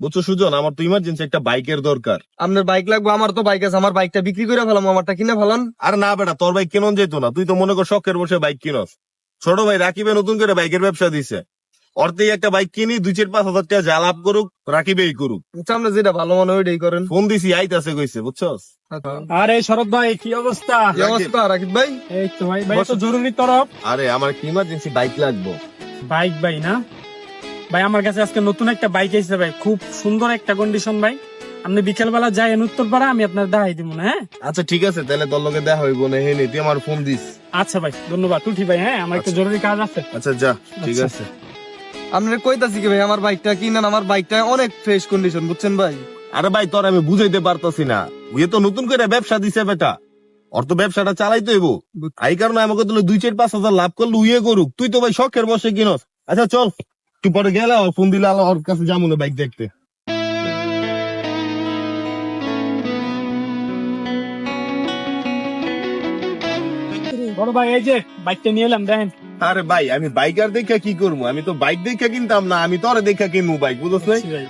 বুঝছ সুজন? আমার তো ইমার্জেন্সি একটা বাইকের দরকার। আপনার বাইক লাগবে আমার তো বাইক আছে আমার বাইকটা বিক্রি করে ফেলাম আমারটা কিনে ফেলান। আর না বেটা তোর বাইক কেন যেত না? তুই তো মনে কর শখের বসে বাইক কিনস। ছোট ভাই রাকিবে নতুন করে বাইকের ব্যবসা দিছে। অর্ধেক একটা বাইক কিনি দুই চার পাঁচ হাজার টাকা যা লাভ করুক রাকিবেই করুক। আপনি যেটা ভালো মনে হয় ওইটাই করেন। ফোন দিছি আইতাছে কইছে বুঝছস? আচ্ছা। আরে শরৎ ভাই কি অবস্থা? কি অবস্থা রাকিব ভাই? এই তো ভাই ভাই তো জরুরি তরফ। আরে আমার একটা ইমার্জেন্সি বাইক লাগবে? বাইক ভাই না? ভাই আমার কাছে আজকে নতুন একটা বাইক এসেছে ভাই। খুব সুন্দর একটা কন্ডিশন ভাই। আপনি বিকেল বেলা যাই উত্তরপাড়া আমি আপনার দেখাই দিব না হ্যাঁ? আচ্ছা ঠিক আছে তাহলে তোর লগে দেখা হইব না হে নে, তুই আমার ফোন দিস। আচ্ছা ভাই ধন্যবাদ। উঠি ভাই হ্যাঁ আমার একটা আচ্ছা। জরুরি কাজ আছে। আচ্ছা যা ঠিক আচ্ছা। আছে। আপনার কইতাছি কি ভাই আমার বাইকটা কিনেন আমার বাইকটা অনেক ফ্রেশ কন্ডিশন বুঝছেন ভাই? আরে ভাই তোর আমি বুঝাইতে পারতাছি না। উয়ে তো নতুন করে ব্যবসা দিছে বেটা। ওর তো ব্যবসাটা চালাইতে হইব। এই কারণে আমাকে তো দুই চার পাঁচ হাজার লাভ করলে উইয়ে করুক। তুই তো ভাই শখের বসে কিনস। আচ্ছা চল। তুই পরে গেলে ফোন দিলে আলো ওর কাছে যাব না বাইক দেখতে। বড় ভাই এই যে বাইকটা নিয়ে এলাম দেখেন। আরে ভাই আমি বাইকার দেখে কি করব? আমি তো বাইক দেখে কিনতাম না আমি তোরে দেখে কিনবো বাইক বুঝছ।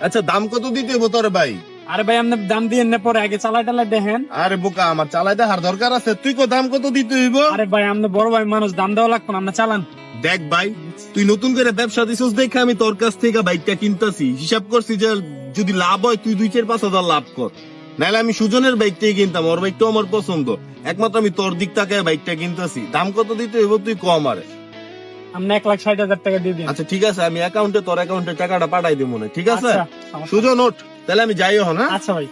আচ্ছা দাম কত দিতে হব তোরে ভাই? আরে ভাই আপনি দাম দিয়ে না পরে আগে চালাই টালাই দেখেন। আরে বোকা আমার চালাই দেখার দরকার আছে। তুই কো দাম কত দিতে হইব? আরে ভাই আপনি বড় ভাই মানুষ দাম দেওয়া লাগতো না আপনি চালান। দেখ ভাই তুই নতুন করে ব্যবসা দিছিস দেখে আমি তোর কাছ থেকে বাইকটা কিনতাছি। হিসাব করছি যে যদি লাভ হয় তুই দুই চার পাঁচ হাজার লাভ কর। নাহলে আমি সুজনের বাইকটাই কিনতাম ওর বাইকটাও আমার পছন্দ। একমাত্র আমি তোর দিক থেকে বাইকটা কিনতাছি। দাম কত দিতে হইব তুই কম আরে আপনি এক লাখ ষাট হাজার টাকা দিয়ে দিন। আচ্ছা ঠিক আছে আমি অ্যাকাউন্টে তোর অ্যাকাউন্টে টাকাটা পাঠাই দিব মনে ঠিক আছে? আচ্ছা, সুজন ওঠ। তাহলে আমি যাইও হ্যাঁ। আচ্ছা ভাই।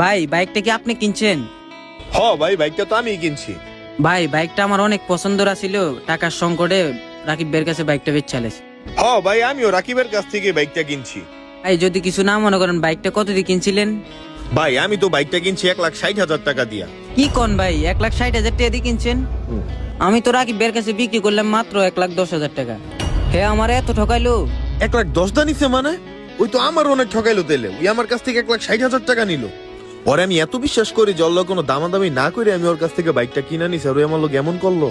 ভাই বাইকটা কি আপনি কিনছেন? হ ভাই বাইকটা তো আমি কিনছি। ভাই বাইকটা আমার অনেক পছন্দ ছিল টাকার সংকটে রাকিব বের কাছে বাইকটা বেচালেছে হ ভাই আমিও রাকিবের কাছ থেকে বাইকটা কিনছি। ভাই যদি কিছু না মনে করেন বাইকটা কত দিয়ে কিনছিলেন? ভাই আমি তো বাইকটা কিনছি এক লাখ ষাট হাজার টাকা দিয়া। কি কোন ভাই? এক লাখ ষাট হাজার টাকা দিয়ে কিনছেন? আমি তো রাকিব বের কাছে বিক্রি করলাম মাত্র এক লাখ দশ হাজার টাকা। হে আমার এত ঠকাইলো? এক লাখ দশ দা নিছে মানে? ওই তো আমার অনেক ঠকাইলো তেলে। ওই আমার কাছ থেকে এক লাখ ষাট হাজার টাকা নিল। পরে আমি এত বিশ্বাস করি জল্ল কোনো দামাদামি না করে আমি ওর কাছ থেকে বাইকটা কিনে নিছি আর ওই আমার লোক এমন করল।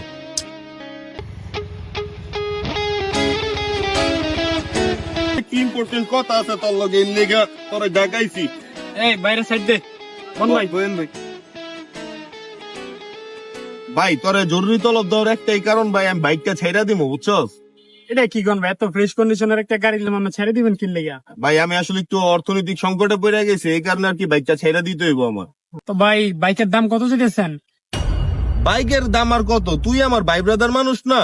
কি ইম্পর্টেন্ট কথা আছে তোর লগে লেগা তোরে ডাকাইছি এই বাইরে সাইড দে। কোন ভাই। ভাই। ভাই তোরে জরুরি তলব দেওয়ার একটাই কারণ ভাই আমি বাইকটা ছেড়া দিমু বুঝছস? এটা কি কোন ভাই এত ফ্রেশ কন্ডিশনের একটা গাড়ি নিলাম আপনি ছেড়ে দিবেন কিনলে গিয়া ভাই আমি আসলে একটু অর্থনৈতিক সংকটে পড়ে গেছি এই কারণে আর কি বাইকটা ছেড়া দিতে হইব আমার। তো ভাই বাইকের দাম কত চেয়েছেন বাইকের দাম আর কত? তুই আমার ভাই ব্রাদার মানুষ না।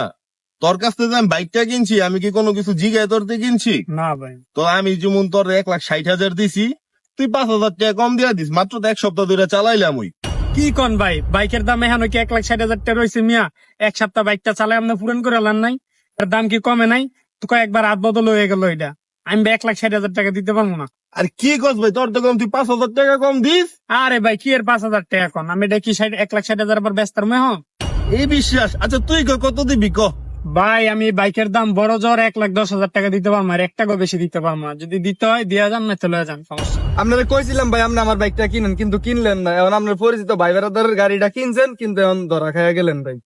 তোর কাছ থেকে আমি বাইকটা কিনছি আমি কি কোনো কিছু জিগায় তোর থেকে কিনছি? না ভাই। তো আমি যেমন তোর এক লাখ ষাট হাজার দিছি তুই পাঁচ হাজার টাকা কম দিয়া দিস মাত্র তো এক সপ্তাহ ধরে চালাইলাম ওই। কি কোন ভাই? বাইকের দাম এখন কি এক লাখ ষাট হাজার টাকা রয়েছে মিয়া? এক সপ্তাহ বাইকটা চালাই আপনি পূরণ করে আলান নাই। এর দাম কি কমে নাই? তো কয়েকবার হাত বদল হয়ে গেল এটা। আমি এক লাখ ষাট হাজার টাকা দিতে পারব না। আর কি কস ভাই তোর তো কম তুই পাঁচ হাজার টাকা কম দিস? আরে ভাই কি এর পাঁচ হাজার টাকা কম আমি এটা কি ষাট এক লাখ ষাট হাজার পর ব্যস্ত মেহ এই বিশ্বাস। আচ্ছা তুই ক- কত দিবি ক? ভাই আমি বাইকের দাম বড় জ্বর এক লাখ দশ হাজার টাকা দিতে পারব আর এক টাকাও বেশি দিতে পারব না। যদি দিতে হয় দিয়া যান না চলে যান সমস্যা। আপনারা কইছিলাম ভাই আপনি আমার বাইকটা কিনেন কিন্তু কিনলেন না। এখন আপনার পরিচিত ভাই বেড়াদারের গাড়িটা কিনছেন কিন্তু এখন ধরা খাইয়া গেলেন ভাই।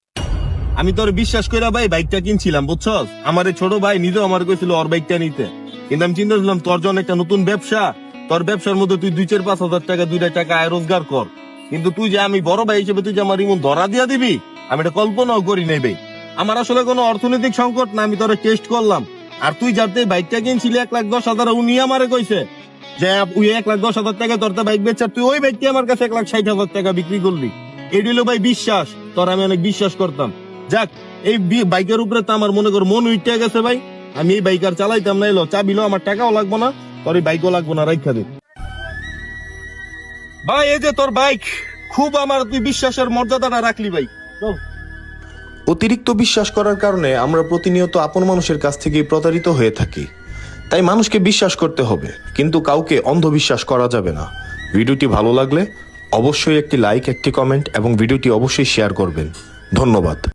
আমি তোর বিশ্বাস করে ভাই বাইকটা কিনছিলাম বুঝছস? আমার এই ছোট ভাই নিজেও আমার কইছিল ওর বাইকটা নিতে। কিন্তু আমি চিন্তা করলাম তোর জন্য একটা নতুন ব্যবসা। তোর ব্যবসার মধ্যে তুই দুই চার পাঁচ হাজার টাকা দুইটা টাকা আয় রোজগার কর। কিন্তু তুই যে আমি বড় ভাই হিসেবে তুই যে আমার ইমন ধরা দিয়া দিবি আমি এটা কল্পনাও করি নাই ভাই। আমার আসলে কোনো অর্থনৈতিক সংকট না, আমি তোরে টেস্ট করলাম। আর তুই যাতে বাইকটা কিনছিলি, এক লাখ দশ হাজার, উনি আমারে কইছে যে ওই এক লাখ দশ হাজার টাকা তোরতে বাইক বেচার, তুই ওই বাইকটি আমার কাছে এক লাখ ষাট হাজার টাকা বিক্রি করলি। এটি ভাই বিশ্বাস, তোর আমি অনেক বিশ্বাস করতাম। যাক, এই বাইকের উপরে তো আমার মনে কর মন উইটে গেছে ভাই। আমি এই বাইক আর চালাইতাম না এলো আমার টাকাও লাগবো না, তোর এই বাইকও লাগবো না, রাইখা দে। ভাই, এই যে তোর বাইক খুব আমার তুই বিশ্বাসের মর্যাদাটা রাখলি ভাই। চল। অতিরিক্ত বিশ্বাস করার কারণে আমরা প্রতিনিয়ত আপন মানুষের কাছ থেকে প্রতারিত হয়ে থাকি। তাই মানুষকে বিশ্বাস করতে হবে, কিন্তু কাউকে অন্ধবিশ্বাস করা যাবে না। ভিডিওটি ভালো লাগলে অবশ্যই একটি লাইক, একটি কমেন্ট এবং ভিডিওটি অবশ্যই শেয়ার করবেন। ধন্যবাদ।